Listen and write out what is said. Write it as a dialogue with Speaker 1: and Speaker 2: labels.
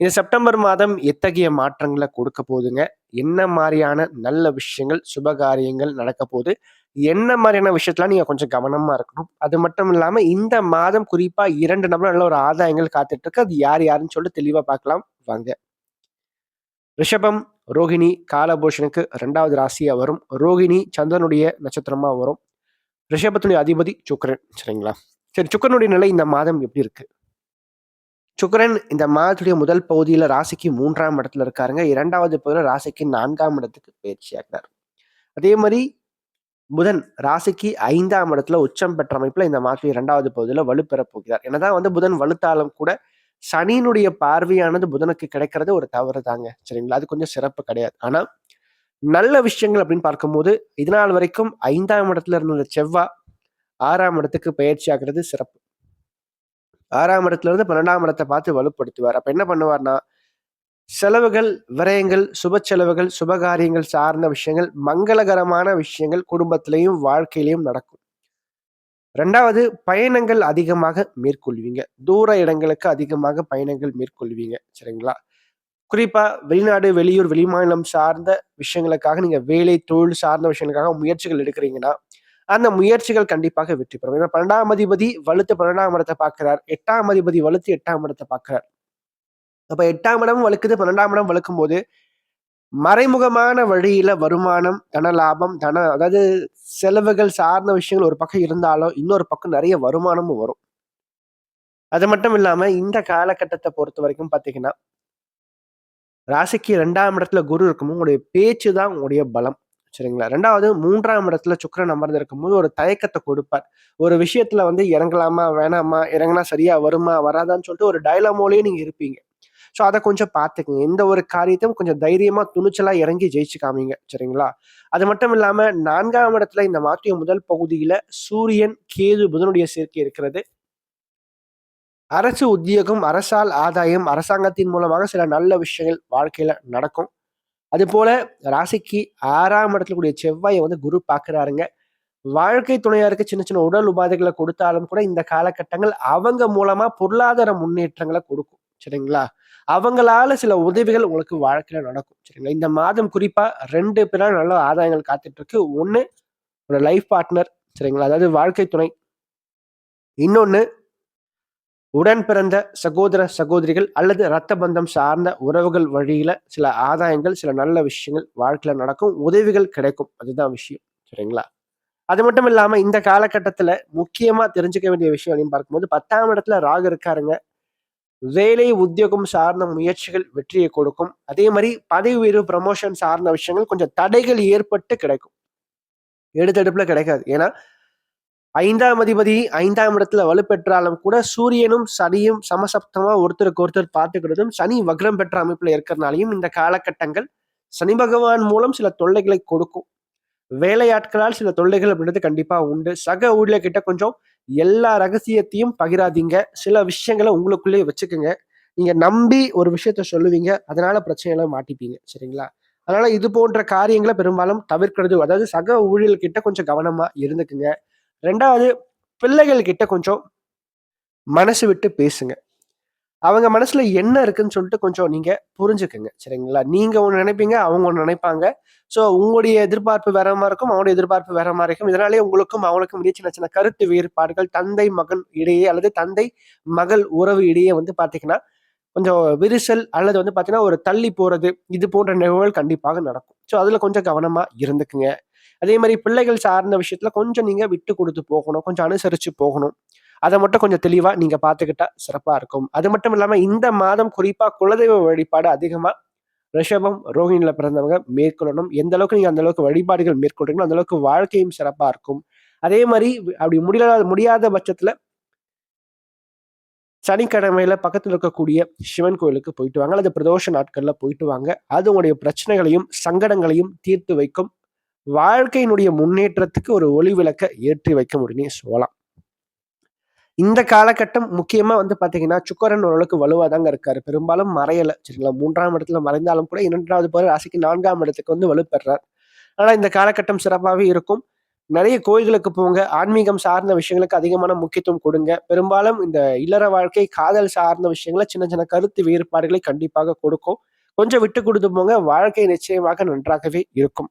Speaker 1: இந்த செப்டம்பர் மாதம் எத்தகைய மாற்றங்களை கொடுக்க போகுதுங்க? என்ன மாதிரியான நல்ல விஷயங்கள் சுபகாரியங்கள் நடக்க போகுது? என்ன மாதிரியான விஷயத்தெல்லாம் நீங்கள் கொஞ்சம் கவனமாக இருக்கணும்? அது மட்டும் இல்லாமல் இந்த மாதம் குறிப்பாக இரண்டு நபர் நல்ல ஒரு ஆதாயங்கள் காத்துட்டு இருக்கு. அது யார் யாருன்னு சொல்லிட்டு தெளிவாக பார்க்கலாம். வாங்க. ரிஷபம் ரோகிணி காலபூஷனுக்கு ரெண்டாவது ராசியா வரும். ரோகிணி சந்திரனுடைய நட்சத்திரமாக வரும். ரிஷபத்துடைய அதிபதி சுக்கரன். சரிங்களா? சரி சுக்கரனுடைய நிலை இந்த மாதம் எப்படி இருக்குது சுக்கரன் இந்த மாதத்துடைய முதல் பகுதியில் ராசிக்கு மூன்றாம் இடத்துல இருக்காருங்க. இரண்டாவது பகுதியில் ராசிக்கு நான்காம் இடத்துக்கு பயிற்சி ஆகிறார். அதே மாதிரி புதன் ராசிக்கு ஐந்தாம் இடத்துல உச்சம் பெற்ற அமைப்பில் இந்த மாதத்துடைய இரண்டாவது பகுதியில் வலுப்பெறப் போகிறார். என்னதான் வந்து புதன் வலுத்தாலும் கூட சனியினுடைய பார்வையானது புதனுக்கு கிடைக்கிறது ஒரு தவறு தாங்க. சரிங்களா? அது கொஞ்சம் சிறப்பு கிடையாது. ஆனால் நல்ல விஷயங்கள் அப்படின்னு பார்க்கும்போது இதனால் வரைக்கும் ஐந்தாம் இடத்துல இருந்த செவ்வா ஆறாம் இடத்துக்கு பயிற்சி ஆகிறது சிறப்பு. ஆறாம் இடத்துல இருந்து பன்னெண்டாம் இடத்தை பார்த்து வலுப்படுத்துவார். அப்ப என்ன பண்ணுவார்னா செலவுகள் விரயங்கள் சுப செலவுகள் சுபகாரியங்கள் சார்ந்த விஷயங்கள் மங்களகரமான விஷயங்கள் குடும்பத்திலையும் வாழ்க்கையிலையும் நடக்கும். ரெண்டாவது பயணங்கள் அதிகமாக மேற்கொள்வீங்க. தூர இடங்களுக்கு அதிகமாக பயணங்கள் மேற்கொள்வீங்க. சரிங்களா? குறிப்பா வெளிநாடு வெளியூர் வெளிமாநிலம் சார்ந்த விஷயங்களுக்காக நீங்க வேலை தொழில் சார்ந்த விஷயங்களுக்காக முயற்சிகள் எடுக்கிறீங்கன்னா அந்த முயற்சிகள் கண்டிப்பாக வெற்றி பெறும். ஏன்னா பன்னெண்டாம் அதிபதி வலுத்து பன்னெண்டாம் இடத்தை பார்க்கிறார். எட்டாம் அதிபதி வலுத்து எட்டாம் இடத்தை பார்க்கிறார். அப்ப எட்டாம் இடம் வலுக்குது பன்னெண்டாம் இடம் வலுக்கும் போது மறைமுகமான வழியில வருமானம் தன லாபம் தன அதாவது செலவுகள் சார்ந்த விஷயங்கள் ஒரு பக்கம் இருந்தாலும் இன்னொரு பக்கம் நிறைய வருமானமும் வரும். அது மட்டும் இல்லாம இந்த காலகட்டத்தை பொறுத்த வரைக்கும் பாத்தீங்கன்னா ராசிக்கு ரெண்டாம் இடத்துல குரு இருக்கும் உங்களுடைய பேச்சு தான் உங்களுடைய பலம். சரிங்களா? ரெண்டாவது மூன்றாம் இடத்துல சுக்கரன் அமர்ந்திருக்கும் இருக்கும்போது ஒரு தயக்கத்தை கொடுப்பார். ஒரு விஷயத்துல வந்து இறங்கலாமா வேணாமா இறங்கினா சரியா வருமா வராதான்னு சொல்லிட்டு ஒரு டைலாமோலயே நீங்க இருப்பீங்க. ஸோ அதை கொஞ்சம் பார்த்துக்குங்க. எந்த ஒரு காரியத்தையும் கொஞ்சம் தைரியமா துணிச்சலா இறங்கி ஜெயிச்சு காமிங்க சரிங்களா? அது மட்டும் இல்லாம நான்காம் இடத்துல இந்த மாற்றிய முதல் பகுதியில சூரியன் கேது புதனுடைய சேர்க்கை இருக்கிறது. அரசு உத்தியோகம் அரசால் ஆதாயம் அரசாங்கத்தின் மூலமாக சில நல்ல விஷயங்கள் வாழ்க்கையில நடக்கும். அது போல ராசிக்கு ஆறாம் இடத்துல கூடிய செவ்வாயை வந்து குரு பார்க்குறாருங்க. வாழ்க்கை துணையாருக்கு சின்ன சின்ன உடல் உபாதைகளை கொடுத்தாலும் கூட இந்த காலகட்டங்கள் அவங்க மூலமா பொருளாதார முன்னேற்றங்களை கொடுக்கும். சரிங்களா? அவங்களால சில உதவிகள் உங்களுக்கு வாழ்க்கையில நடக்கும். சரிங்களா? இந்த மாதம் குறிப்பா ரெண்டு பேரால் நல்ல ஆதாயங்கள் காத்துட்டு இருக்கு ஒண்ணு ஒரு லைஃப் பார்ட்னர் சரிங்களா? அதாவது வாழ்க்கை துணை. இன்னொன்னு உடன் பிறந்த சகோதர சகோதரிகள் அல்லது இரத்த பந்தம் சார்ந்த உறவுகள் வழியில சில ஆதாயங்கள் சில நல்ல விஷயங்கள் வாழ்க்கையில நடக்கும் உதவிகள் கிடைக்கும். அதுதான் விஷயம். சரிங்களா? அது மட்டும் இல்லாம இந்த காலகட்டத்துல முக்கியமா தெரிஞ்சுக்க வேண்டிய விஷயம் அப்படின்னு பார்க்கும்போது பத்தாம் இடத்துல ராகு இருக்காருங்க. வேலை உத்தியோகம் சார்ந்த முயற்சிகள் வெற்றியை கொடுக்கும். அதே மாதிரி பதவி உயர்வு ப்ரமோஷன் சார்ந்த விஷயங்கள் கொஞ்சம் தடைகள் ஏற்பட்டு கிடைக்கும். எடுத்தெடுப்புல கிடைக்காது. ஏன்னா ஐந்தாம் அதிபதி ஐந்தாம் இடத்துல வலுப்பெற்றாலும் கூட சூரியனும் சனியும் சமசப்தமா ஒருத்தருக்கு ஒருத்தர் பார்த்துக்கிறதும் சனி வக்ரம் பெற்ற அமைப்புல இருக்கிறனாலையும் இந்த காலகட்டங்கள் சனி பகவான் மூலம் சில தொல்லைகளை கொடுக்கும். வேலையாட்களால் சில தொல்லைகள் அப்படின்றது கண்டிப்பா உண்டு. சக ஊழியர்கிட்ட கொஞ்சம் எல்லா ரகசியத்தையும் பகிராதீங்க. சில விஷயங்களை உங்களுக்குள்ளேயே வச்சுக்கோங்க. நீங்க நம்பி ஒரு விஷயத்த சொல்லுவீங்க. அதனால பிரச்சனைகளை மாட்டிப்பீங்க. சரிங்களா? அதனால இது போன்ற காரியங்களை பெரும்பாலும் தவிர்க்கிறது அதாவது சக ஊழியர்கிட்ட கொஞ்சம் கவனமா இருந்துக்குங்க. ரெண்டாவது பிள்ளைகள் கிட்ட கொஞ்சம் மனசு விட்டு பேசுங்க. அவங்க மனசுல என்ன இருக்குன்னு சொல்லிட்டு கொஞ்சம் நீங்க புரிஞ்சுக்குங்க சரிங்களா? நீங்க ஒன்று நினைப்பீங்க அவங்க ஒன்று நினைப்பாங்க. ஸோ உங்களுடைய எதிர்பார்ப்பு வேற மாதிரி இருக்கும் அவங்களுடைய எதிர்பார்ப்பு வேற மாதிரி இருக்கும். இதனாலே உங்களுக்கும் அவங்களுக்கும் இடையே சின்ன சின்ன கருத்து வேறுபாடுகள் தந்தை மகன் இடையே அல்லது தந்தை மகள் உறவு இடையே வந்து பாத்தீங்கன்னா கொஞ்சம் விரிசல் அல்லது வந்து பாத்தீங்கன்னா ஒரு தள்ளி போறது இது போன்ற நிகழ்வுகள் கண்டிப்பாக நடக்கும். ஸோ அதுல கொஞ்சம் கவனமா இருந்துக்குங்க. அதே மாதிரி பிள்ளைகள் சார்ந்த விஷயத்துல கொஞ்சம் நீங்க விட்டு கொடுத்து போகணும். கொஞ்சம் அனுசரிச்சு போகணும். அதை மட்டும் கொஞ்சம் தெளிவா நீங்க பாத்துக்கிட்டா சிறப்பா இருக்கும். அது மட்டும் இல்லாம இந்த மாதம் குறிப்பா குலதெய்வ வழிபாடு அதிகமா ரிஷபம் ரோகிணியில் பிறந்தவங்க மேற்கொள்ளணும். எந்த அளவுக்கு நீங்கள் அந்த அளவுக்கு வழிபாடுகள் மேற்கொள்றீங்களோ அந்த அளவுக்கு வாழ்க்கையும் சிறப்பாக இருக்கும். அதே மாதிரி அப்படி முடியாத முடியாத பட்சத்தில் சனிக்கிழமையில பக்கத்தில் இருக்கக்கூடிய சிவன் கோயிலுக்கு போயிட்டு வாங்க. அல்லது பிரதோஷ நாட்கள்ல போயிட்டு வாங்க. அது உங்களுடைய பிரச்சனைகளையும் சங்கடங்களையும் தீர்த்து வைக்கும். வாழ்க்கையினுடைய முன்னேற்றத்துக்கு ஒரு ஒளி விளக்க ஏற்றி வைக்க முடியும்னு சொல்லலாம். இந்த காலகட்டம் முக்கியமா வந்து பாத்தீங்கன்னா சுக்கரன் ஓரளவுக்கு வலுவா தாங்க இருக்காரு. பெரும்பாலும் மறையல சரிங்களா? மூன்றாம் இடத்துல மறைந்தாலும் கூட இரண்டாவது பேர் ராசிக்கு நான்காம் இடத்துக்கு வந்து வலுப்பெறார். ஆனா இந்த காலகட்டம் சிறப்பாகவே இருக்கும். நிறைய கோயில்களுக்கு போங்க. ஆன்மீகம் சார்ந்த விஷயங்களுக்கு அதிகமான முக்கியத்துவம் கொடுங்க. பெரும்பாலும் இந்த இல்லற வாழ்க்கை காதல் சார்ந்த விஷயங்கள சின்ன சின்ன கருத்து வேறுபாடுகளை கண்டிப்பாக கொடுக்கும். கொஞ்சம் விட்டு கொடுத்து போங்க. வாழ்க்கை நிச்சயமாக நன்றாகவே இருக்கும்.